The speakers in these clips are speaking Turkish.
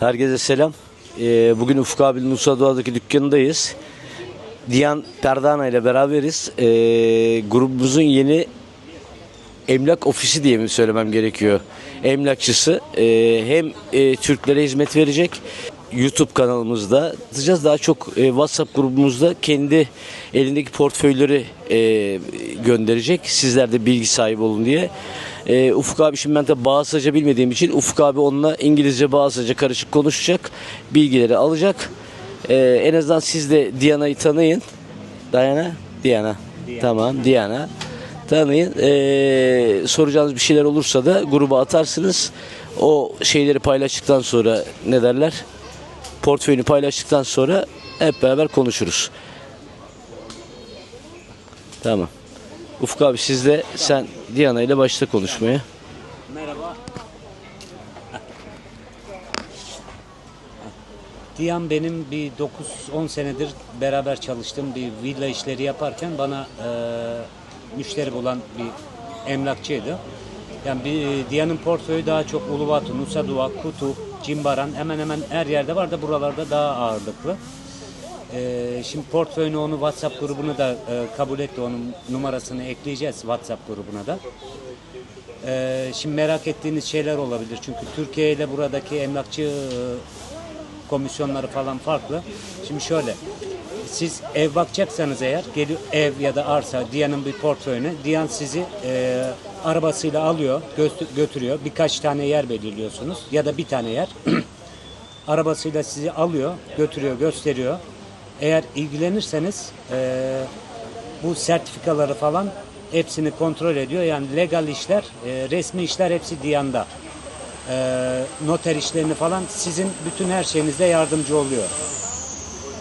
Herkese selam. Ee, bugün Ufuk abinin Nusa Doğa'daki dükkanındayız. Diyan Perdana ile beraberiz. Ee, grubumuzun yeni emlak ofisi diye mi söylemem gerekiyor? Emlakçısı Ee, hem e, Türklere hizmet verecek. YouTube kanalımızda atacağız. Daha çok e, WhatsApp grubumuzda kendi elindeki portföyleri e, gönderecek. Sizler de bilgi sahibi olun diye. E, Ufuk abi şimdi ben de Bağızsaca bilmediğim için Ufuk abi onunla İngilizce Bağızsaca karışık konuşacak. Bilgileri alacak. E, en azından siz de Diyana'yı tanıyın. Dayana? Diana. Tamam Diana. Tanıyın. E, soracağınız bir şeyler olursa da gruba atarsınız. O şeyleri paylaştıktan sonra ne derler? Portföyünü paylaştıktan sonra hep beraber konuşuruz. Tamam. Ufuk abi siz de sen Diana ile başla konuşmaya. Merhaba. Diyan benim bir 9-10 senedir beraber çalıştığım bir villa işleri yaparken bana e, müşteri bulan bir emlakçıydı. Yani bir Diyan'ın portföyü daha çok Uluwatu, Nusa Dua, Kutu, Cimbaran hemen hemen her yerde var da buralarda daha ağırlıklı. E, şimdi portföyünü onu WhatsApp grubunu da e, kabul etti. Onun numarasını ekleyeceğiz WhatsApp grubuna da. Ee, şimdi merak ettiğiniz şeyler olabilir. Çünkü Türkiye ile buradaki emlakçı e, komisyonları falan farklı. Şimdi şöyle, siz ev bakacaksanız eğer, geliyor ev ya da arsa, Diyan'ın bir portföyüne, Diyan sizi e, arabasıyla alıyor, gö- götürüyor. Birkaç tane yer belirliyorsunuz ya da bir tane yer. arabasıyla sizi alıyor, götürüyor, gösteriyor. Eğer ilgilenirseniz e, bu sertifikaları falan hepsini kontrol ediyor. Yani legal işler, e, resmi işler hepsi Diyan'da. E, noter işlerini falan sizin bütün her şeyinizde yardımcı oluyor.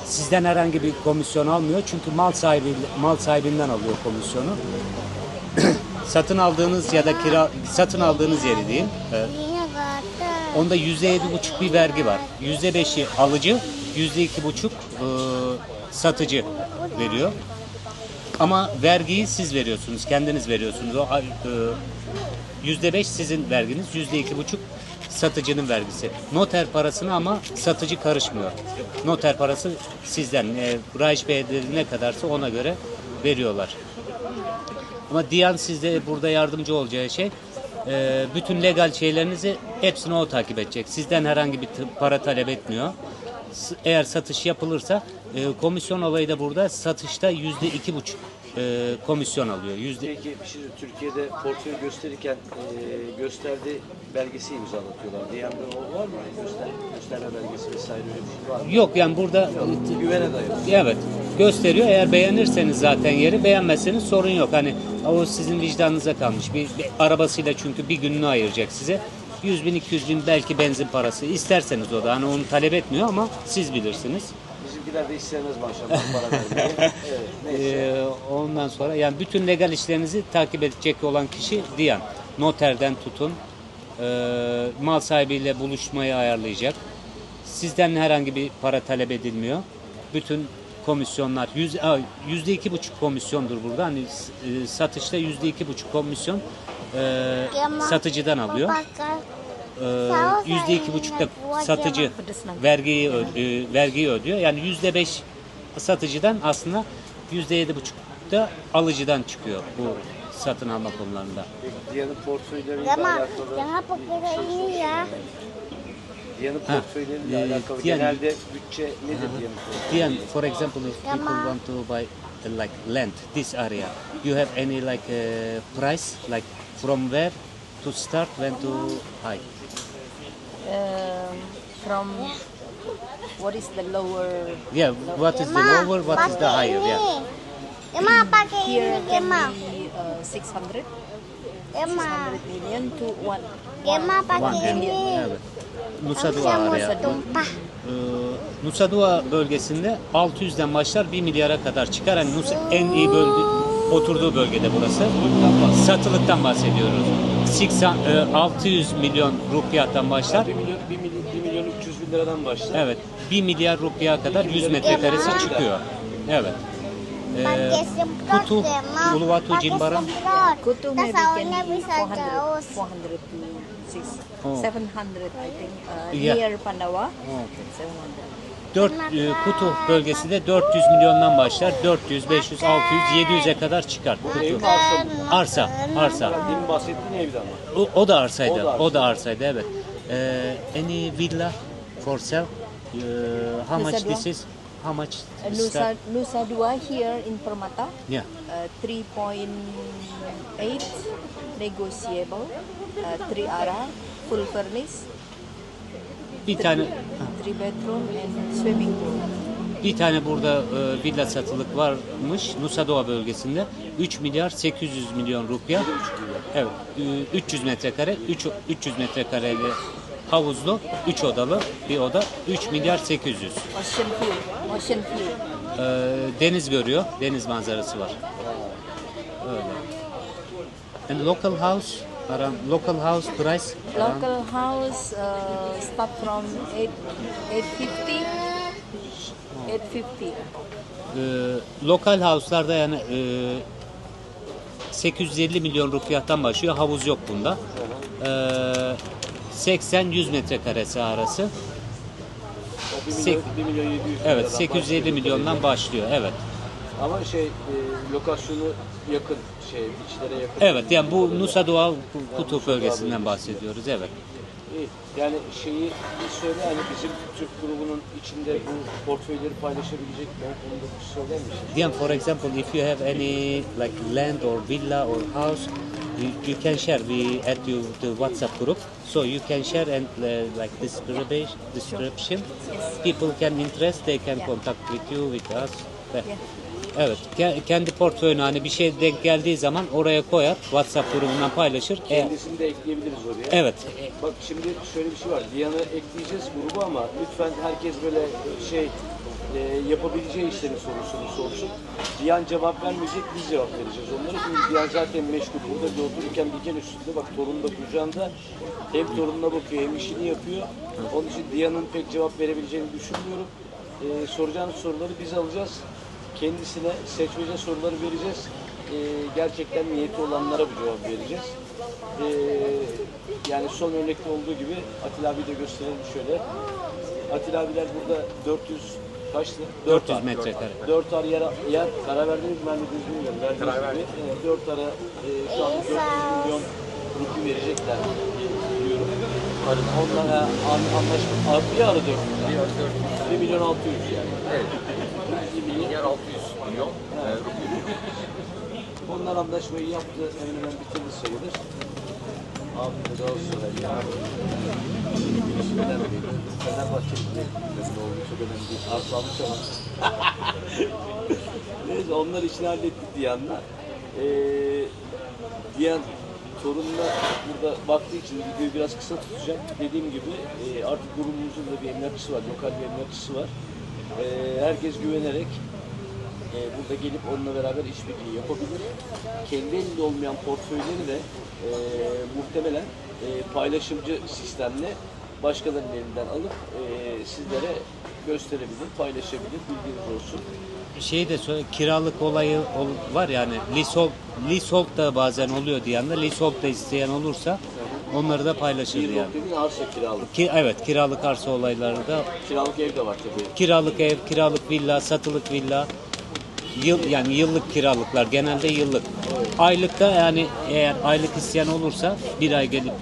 Sizden herhangi bir komisyon almıyor çünkü mal sahibi mal sahibinden alıyor komisyonu. satın aldığınız ya da kira satın aldığınız yeri diyeyim. e, Onda yüzde yedi buçuk bir vergi var. Yüzde beşi alıcı, yüzde iki buçuk e, satıcı veriyor. Ama vergiyi siz veriyorsunuz, kendiniz veriyorsunuz. O e, yüzde beş sizin verginiz, yüzde iki buçuk satıcının vergisi. Noter parasını ama satıcı karışmıyor. Noter parası sizden. E, Rahiç Bey dedi ne kadarsa ona göre veriyorlar. Ama Diyan sizde burada yardımcı olacağı şey e, bütün legal şeylerinizi hepsini o takip edecek. Sizden herhangi bir para talep etmiyor. Eğer satış yapılırsa e, komisyon olayı da burada satışta yüzde iki buçuk e, komisyon alıyor. Yüzde Peki bir şey Türkiye'de portföy gösterirken e, gösterdiği belgesi imzalatıyorlar. Diyan'da o var mı? Göster, gösterme belgesi vesaire öyle bir şey var mı? yok yani burada Güvene dayalı. Evet. Gösteriyor. Eğer beğenirseniz zaten yeri, beğenmezseniz sorun yok. Hani o sizin vicdanınıza kalmış. Bir, bir arabasıyla çünkü bir gününü ayıracak size. 100 bin, 200 bin belki benzin parası. İsterseniz o da. Hani onu talep etmiyor ama siz bilirsiniz. Bizimkiler de istemez maşallah para vermeyi. Evet, neyse. Ee, ondan sonra yani bütün legal işlerinizi takip edecek olan kişi Diyan. Noterden tutun. e, mal sahibiyle buluşmayı ayarlayacak. Sizden herhangi bir para talep edilmiyor. Bütün komisyonlar yüzde iki buçuk komisyondur burada. Hani e, satışta yüzde iki buçuk komisyon e, satıcıdan alıyor. Ee, Yüzde iki buçukta satıcı vergiyi ö- e, vergiyi ödüyor. Yani yüzde beş satıcıdan aslında yüzde yedi buçukta alıcıdan çıkıyor bu satın alma konularında. Diyan'ın portföyleriyle alakalı jangan pakai ini ya. Diyan'ın portföyleriyle e, alakalı Diyan- genelde bütçe nedir Diyan'ın portföyü? Diyan, for example, if people want to buy like land this area, you have any like uh, price like from where to start when to high? um, from what is the lower Yeah, what is the lower, what is the higher? Yeah. Emma pakai here ini, can be uh, 600 Emma, 600 million to one One pakai ini. Evet. Nusa Dua setumpah. Ee, Nusa Dua bölgesinde 600'den başlar 1 milyara kadar çıkar. Yani Nusa en iyi bölge oturduğu bölgede burası. Satılıktan bahsediyoruz. 80, e, 600 milyon rupiyadan başlar. 1 milyon, 1 milyon, 1 milyon 300 bin liradan başlar. Evet. 1 milyar rupiya kadar 100 metrekaresi çıkıyor. Evet. Ee, Kutu. Uluwatu, Jimbaran. Kutu maybe can be bisa 400 jauh. 400 to six, Oh. 700 I think uh, Yeah. near Pandawa. Okay. 700. 4 e, kutu bölgesi 400 milyondan başlar. 400, 500, 600, 700'e kadar çıkar kutu. Mi arsa? Arsa, arsa. Demin bahsettiğin evde ama. O, o da arsaydı. O da O da arsaydı evet. Ee, any villa for sale? Ee, how much this is? How much? Uh, Nusa? Nusa Dua here in Permata, Yeah. uh, 3.8 negotiable, uh, 3 ara, full furnished, Bir tane three bedroom and swimming pool. Bir tane burada e, villa satılık varmış Nusa Doğa bölgesinde. 3 milyar 800 milyon rupiya. Evet. e, 300 metrekare, 3 300 metrekareli havuzlu, 3 odalı bir oda. 3 milyar 800. Ocean. Ee, deniz görüyor. Deniz manzarası var. Öyle. And local house, around local house price around Local house uh, start from 8, 850, 850. Ee, lokal house'larda yani e, 850 milyon rupiyadan başlıyor. Havuz yok bunda. Ee, 80-100 metrekaresi arası. 1 Sek- milyon, 1 milyon 700 Evet liradan 850 başlıyor. milyondan başlıyor. Evet. Ama şey e, lokasyonu yakın şey beachlere yakın. Evet yani bu Nusa Doğa Kutu bölgesinden bahsediyoruz. Evet. İyi. Yani şeyi bir söyle hani bizim Türk grubunun içinde bu portföyleri paylaşabilecek mi? Onu da bir söyler misin? Diyan for example if you have any like land or villa or house you, you can share we add you to WhatsApp group so you can share and uh, like description description people can interest they can contact with you with us Yeah. Evet, ke- kendi portföyünü hani bir şey denk geldiği zaman oraya koyar, WhatsApp grubundan paylaşır. E, Kendisini de ekleyebiliriz oraya. evet, Bak şimdi şöyle bir şey var. Diyan'ı ekleyeceğiz grubu ama lütfen herkes böyle şey e, yapabileceği işlerin sorusunu sorsun. Diyan cevap vermeyecek, biz cevap vereceğiz onlara. Çünkü Diyan zaten meşgul. Burada bir otururken diken üstünde bak torun da kucağında. Hem torununa bakıyor hem işini yapıyor. Onun için Diyan'ın pek cevap verebileceğini düşünmüyorum. E, soracağınız soruları biz alacağız. Kendisine seçmece soruları vereceğiz. E, gerçekten niyeti olanlara bir cevap vereceğiz. E, yani son örnekte olduğu gibi Atilla abi de gösterelim şöyle. Atilla abiler burada 400 kaçtı? 400 metrekare. 4 ar yer, yer karar verdiniz mi? Ben de düzgün bilmiyorum. Verdiniz gibi. Evet, 4 ara e, şu anda 400 milyon rupi verecekler diyorum. Onlara an, anlaşma. Bir ara 400. Bir ara 400. 1 milyon 600 yani. Evet. 1 milyon. Diğer 600 milyon e, rupi. Onlar anlaşmayı yaptı. Hemen hemen bitirdi sayılır. Abi de Galatasaray ya. Önemli. Fenerbahçe'nin de önemli olduğu çok önemli değil. Arslanmış ama. Neyse onlar işini hallettik Diyan'la. Ee, Diyan torununa burada baktığı için videoyu biraz kısa tutacağım. Dediğim gibi e, artık grubumuzun da bir emlakçısı var, lokal bir emlakçısı var. E, herkes güvenerek e, burada gelip onunla beraber işbirliği yapabilir. Kendi elinde olmayan portföyleri de e, muhtemelen e, paylaşımcı sistemle başkalarının elinden alıp e, sizlere gösterebilir, paylaşabilir, bilginiz olsun. Şey de kiralık olayı ol- var yani leasehold, leasehold da bazen oluyor diyen de leasehold da isteyen olursa onları da paylaşır Bir yani. yok dediğin arsa kiralık. Ki, evet kiralık arsa olayları da Kiralık ev de var tabii. kiralık ev, kiralık villa, satılık villa yıl yani yıllık kiralıklar genelde yıllık. Aylıkta yani eğer aylık isteyen olursa bir ay gelip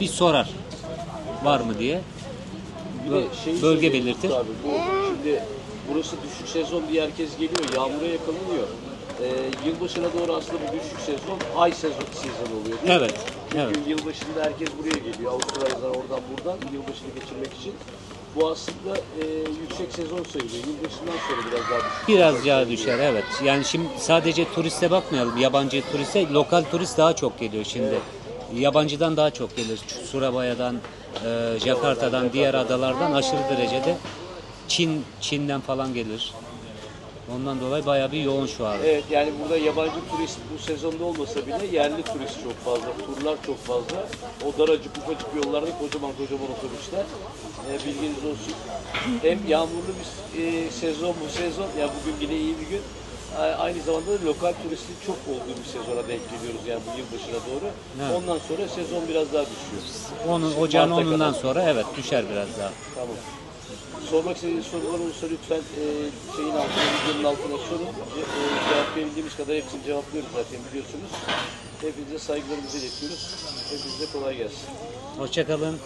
bir sorar var mı diye. Bir de şeyi Bölge söyleyeyim belirtir. Abi, bu, şimdi burası düşük sezon diye herkes geliyor. Yağmura yakalanıyor. Ee, yılbaşına doğru aslında bu düşük sezon ay sezon sezon oluyor. değil mi? Evet, Çünkü evet. yılbaşında herkes buraya geliyor. Avustralya'dan oradan buradan yılbaşını geçirmek için. Bu aslında e, yüksek sezon sayılıyor. Yılbaşından sonra biraz daha düşük. Biraz yağ düşer evet. Yani şimdi sadece turiste bakmayalım. Yabancı turiste, lokal turist daha çok geliyor şimdi. Yabancıdan daha çok gelir. Surabaya'dan, e, Jakarta'dan, diğer adalardan aşırı derecede Çin Çin'den falan gelir. Ondan dolayı bayağı bir yoğun şu an. Evet yani burada yabancı turist bu sezonda olmasa bile yerli turist çok fazla, turlar çok fazla. O daracık ufacık yollarda kocaman kocaman otobüsler. E, bilginiz olsun. Hem yağmurlu bir e, sezon bu sezon, ya bugün yine iyi bir gün. Aynı zamanda da lokal turistin çok olduğu bir sezona denk geliyoruz yani bu yılbaşına doğru. Evet. Ondan sonra sezon biraz daha düşüyor. Onun, ocağın onundan kadar. sonra evet düşer biraz daha. Tamam. Sormak istediğiniz sorular olursa lütfen e, şeyin altına, videonun altına sorun. Ce- e, cevaplayabildiğimiz kadar hepsini cevaplıyoruz zaten biliyorsunuz. Hepinize saygılarımızı iletiyoruz. Hepinize kolay gelsin. Hoşçakalın.